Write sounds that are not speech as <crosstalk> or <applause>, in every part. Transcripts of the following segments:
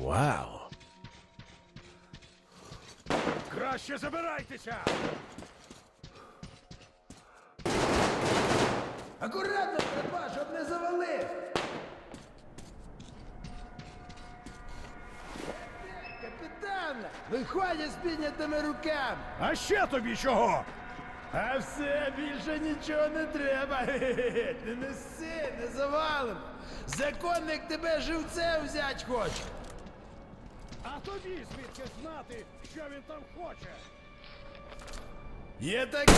Вау. Краще забирайтеся! Акуратно, треба, щоб не завалив. Капітан, виходять з піднятими руками. А ще тобі чого? А все, більше нічого не треба. Хе-хе-хе. <laughs> Не неси, не завалимо. Законник тебе живцем взять хоче. А тобі звідки знати, що він там хоче? Є таке.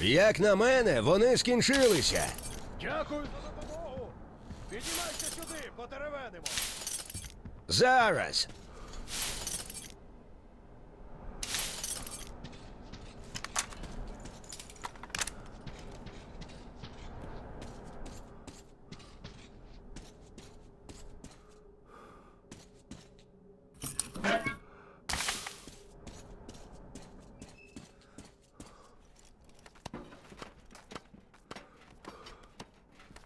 Як на мене, вони скінчилися. Дякую за допомогу! Піднімайся сюди, потеревенимо! Зараз.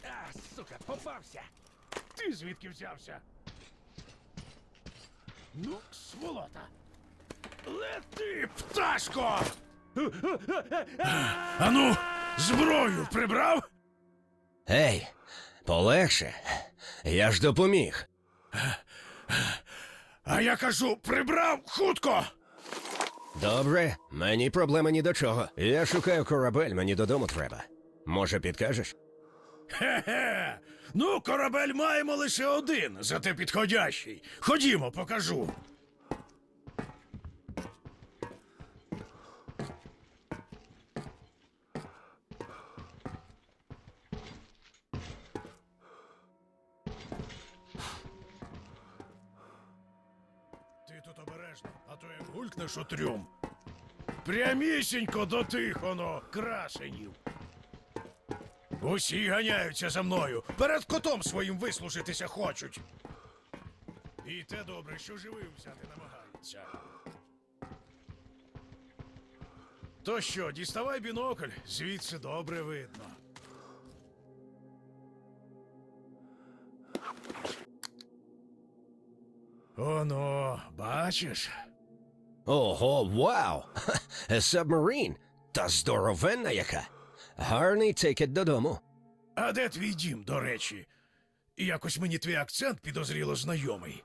А, сука, попався! Ти звідки взявся? Ну, сволота! Лети, пташко! Ану, зброю прибрав? Ей, полегше. Я ж допоміг. А я кажу, прибрав хутко! Добре, мені проблеми ні до чого. Я шукаю корабель, мені додому треба. Може, підкажеш? Хе-хе. Ну, корабель маємо лише один, зате підходящий. Ходімо, покажу. Ти тут обережно, а то гулькнеш у. Прямісінько до тих, оно, красенів. Усі ганяються за мною. Перед котом своїм вислужитися хочуть. І те добре, що живим взяти намагаються. То що, діставай бінокль, звідси добре видно. Оно, бачиш? Ого, вау! <laughs> Submarine! Та здоровенна яка! Гарний тикет додому. А де твій дім, до речі? Якось мені твій акцент підозріло знайомий.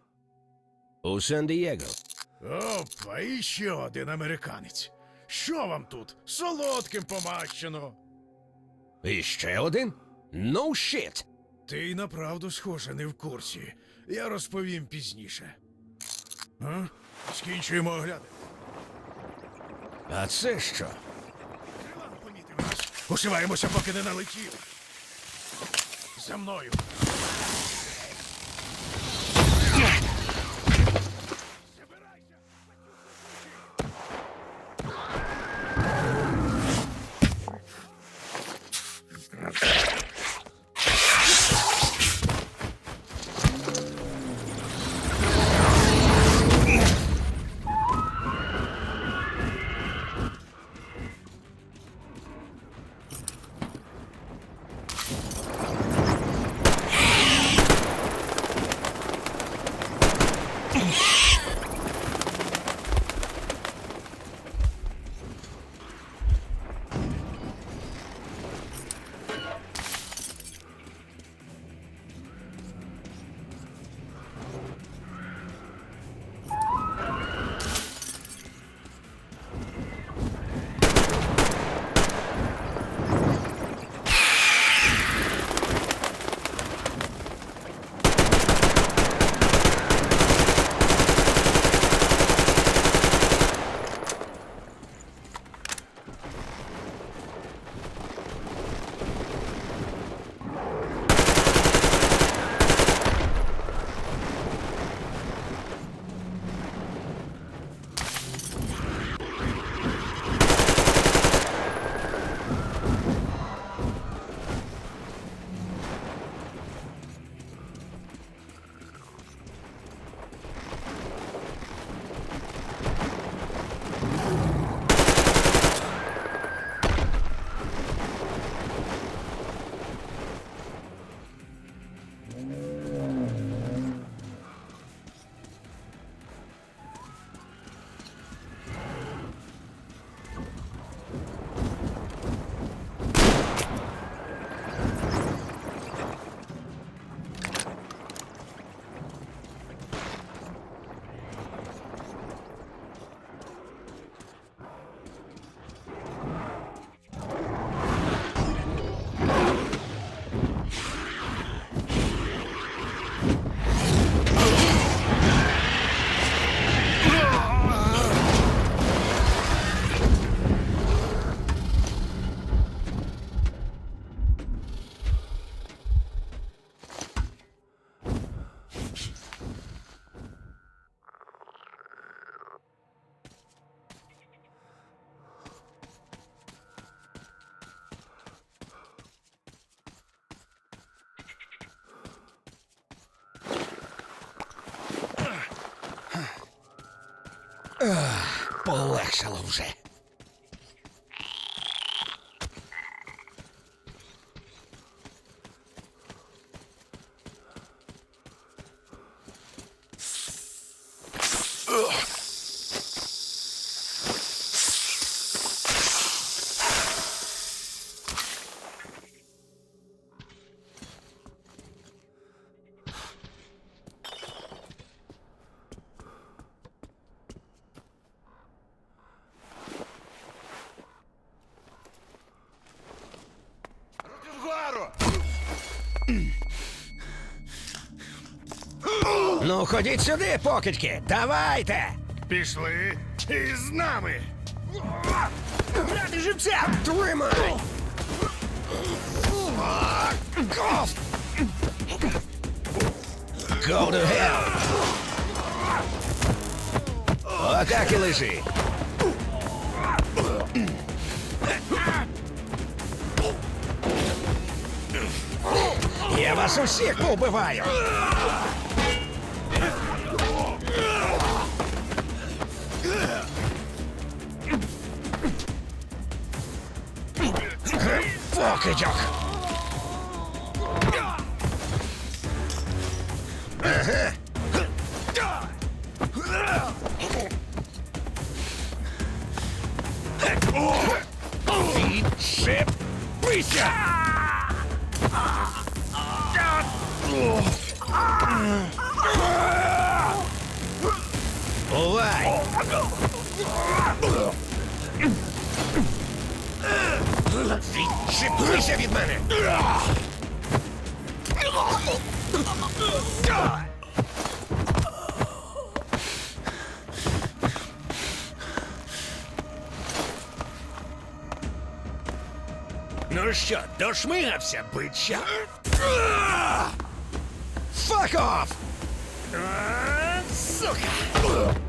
У Сан-Дієго. Опа, і ще один американець. Що вам тут? Солодким помащено. І ще один? No shit! Ти й направду, схоже, не в курсі. Я розповім пізніше. А? Скінчуємо огляди. А це що? Ушиваємося, поки не налетів. За мною. Полегшало вже. Ну, ходіть сюди, покидьки, давайте! Пішли і з нами! Ради живця! Тримай! Go to hell! Отак і лежи. Я вас усіх поубиваю! Покидьок! Ага. Відчепися! Відшипися від мене! Ну що, дошмигався, бича? Fuck off! Сука!